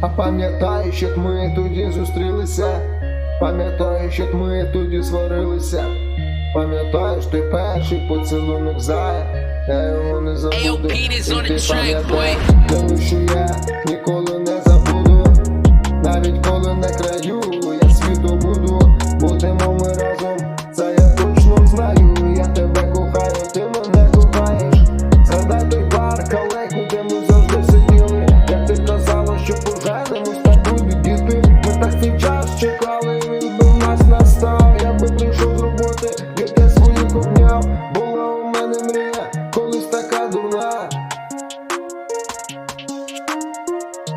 А пам'ятаєш, як ми тоді зустрілися? Пам'ятаєш, як ми тоді сварилися? Пам'ятаєш ти перший поцілунок зая? Я його не забуду. І ти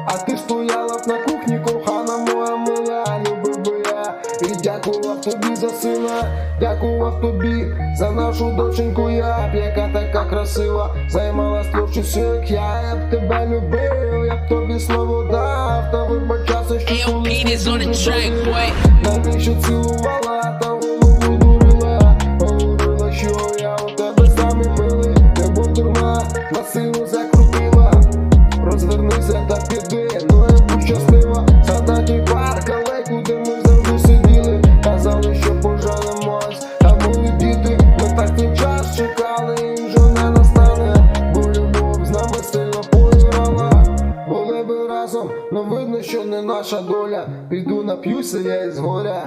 А ти стояла б на кухні, кохана моя мила, любив би я. І дякував тобі за сина, дякував тобі за нашу доченьку я б, яка така красива, займалась творчістю, як я, я б тебе любив, я б тобі слово дав, та вибачався, що колись не boy. Навіщо цілувала та голову дурила, говорила, що я у тебе самий милий, любов дурна, насильно закрутила. Що не наша доля Піду нап'юся я із горя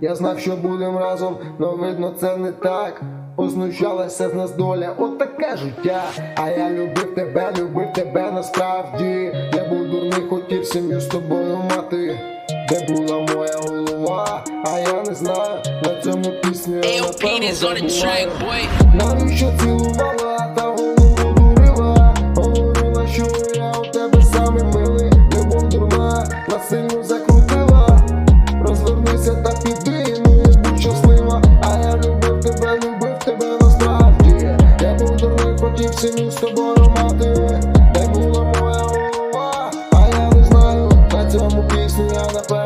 я знав, що будем разом, но видно це не так. Познущалася з нас доля, от таке життя. А я любив тебе, любив тебе насправді. Я був дурний, хотів сім'ю з тобою мати. Де була моя голова, а я не знаю, на цьому пісню я Ayo, на сину закрутила, розвернися та піди, ну я будь щаслива, а я любив тебе, любив тебе насправді. Я був дурний, хотів сім'ю з тобою мати. Де була моя голова, а я не знаю, на цьому пісню я напевно